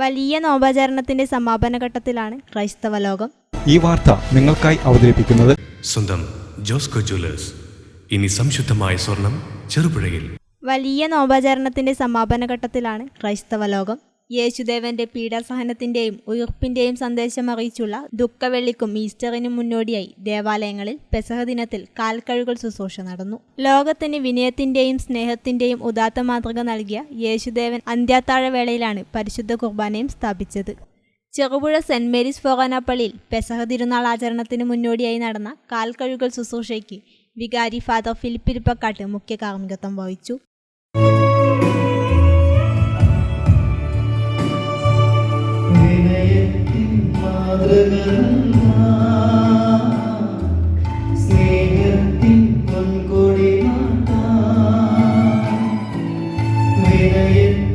വലിയ നോമ്പാചരണത്തിന്റെ സമാപന ഘട്ടത്തിലാണ് ക്രൈസ്തവ ലോകം ഈ വാർത്ത നിങ്ങൾക്കായി അവതരിപ്പിക്കുന്നത് സ്വന്തം ജോസ്കോ ജ്വല്ലേഴ്സ്. ഇനി സംശുദ്ധമായ സ്വർണം ചെറുപുഴയിൽ. വലിയ നോമ്പാചരണത്തിന്റെ സമാപന ഘട്ടത്തിലാണ് ക്രൈസ്തവ ലോകം യേശുദേവന്റെ പീഡാസഹനത്തിന്റെയും ഉയർപ്പിന്റെയും സന്ദേശം അറിയിച്ചുള്ള ദുഃഖവെള്ളിക്കും ഈസ്റ്ററിനും മുന്നോടിയായി ദേവാലയങ്ങളിൽ പെസഹ ദിനത്തിൽ കാൽക്കഴുകൾ ശുശ്രൂഷ നടന്നു. ലോകത്തിന് വിനയത്തിന്റെയും സ്നേഹത്തിന്റെയും ഉദാത്ത മാതൃക നൽകിയ യേശുദേവൻ അന്ത്യാത്താഴവേളയിലാണ് പരിശുദ്ധ കുർബാനയും സ്ഥാപിച്ചത്. ചെറുപുഴ സെന്റ് മേരീസ് ഫൊറാന പെസഹ തിരുനാൾ ആചരണത്തിന് മുന്നോടിയായി നടന്ന കാൽക്കഴുകൾ ശുശ്രൂഷയ്ക്ക് വികാരി ഫാദർ ഫിലിപ്പിരിപ്പക്കാട്ട് മുഖ്യ കാർമ്മികത്വം വഹിച്ചു. സ്നേഹത്തിൻ പൊൻകൊടി വിനയത്തിൻ മാതൃക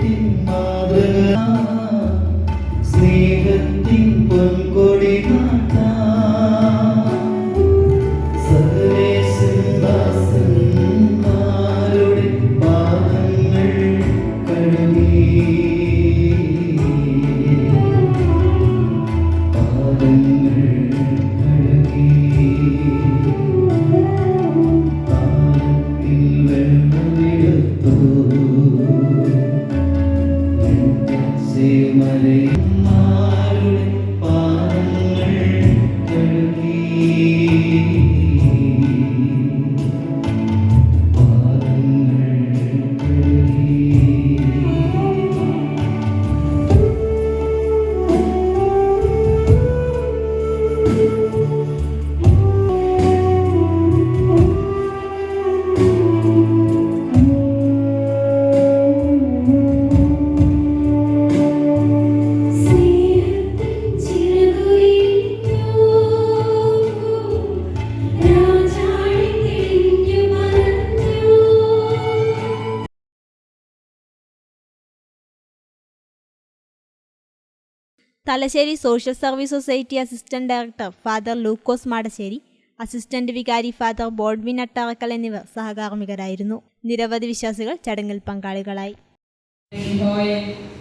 Thalassery social service society assistant director Father Lukose Madassery assistant വികാരി ഫാദർ ബോഡ്വിൻ അട്ടാറക്കൽ എന്നിവർ സഹകാർമ്മികരായിരുന്നു. നിരവധി വിശ്വാസികൾ ചടങ്ങിൽ പങ്കാളികളായി.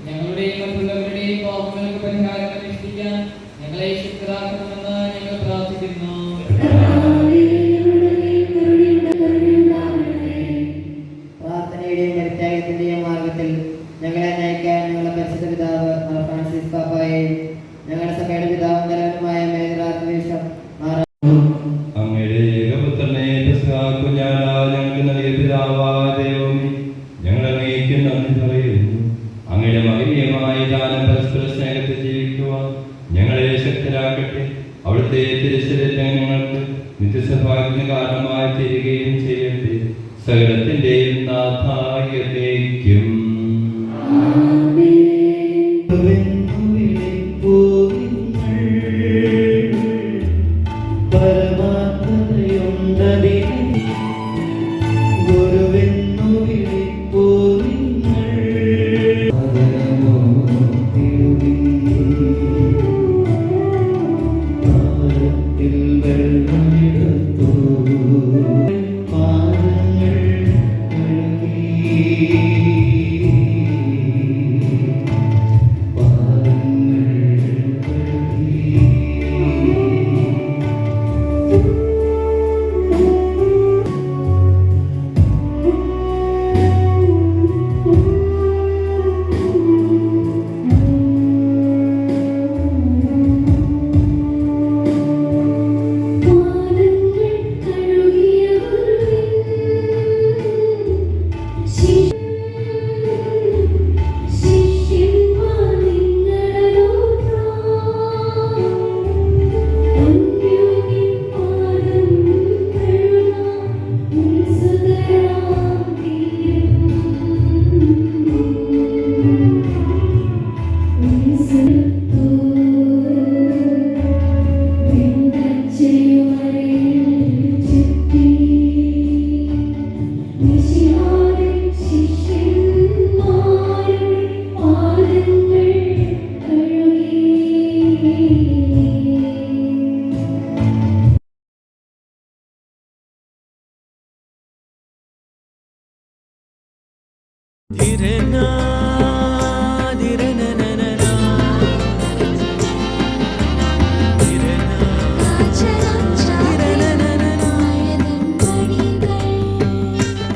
ഞങ്ങളുടെയും മറ്റുള്ളവരുടെയും പാപങ്ങൾക്ക് പരിഹാരം അനുഷ്ഠിക്കാൻ ഞങ്ങളെ ശക്തരാക്കണമെന്ന് ഞങ്ങൾ പ്രാർത്ഥിക്കുന്നു. നന്ദി പറയുന്നു. അങ്ങയുടെ മഹനീയമായ ദാനം പരസ്പര സ്നേഹത്തിൽ ജീവിക്കുവാൻ ഞങ്ങളെ ശക്തരാക്കട്ടെ. അവിടുത്തെ തിരുശരീരം ഞങ്ങൾക്ക് നിത്യസഭാഗ്യ കാരണമായി തീരുകയും ചെയ്യട്ടെ. സകലത്തിന്റെയും നാഥായതേക്കും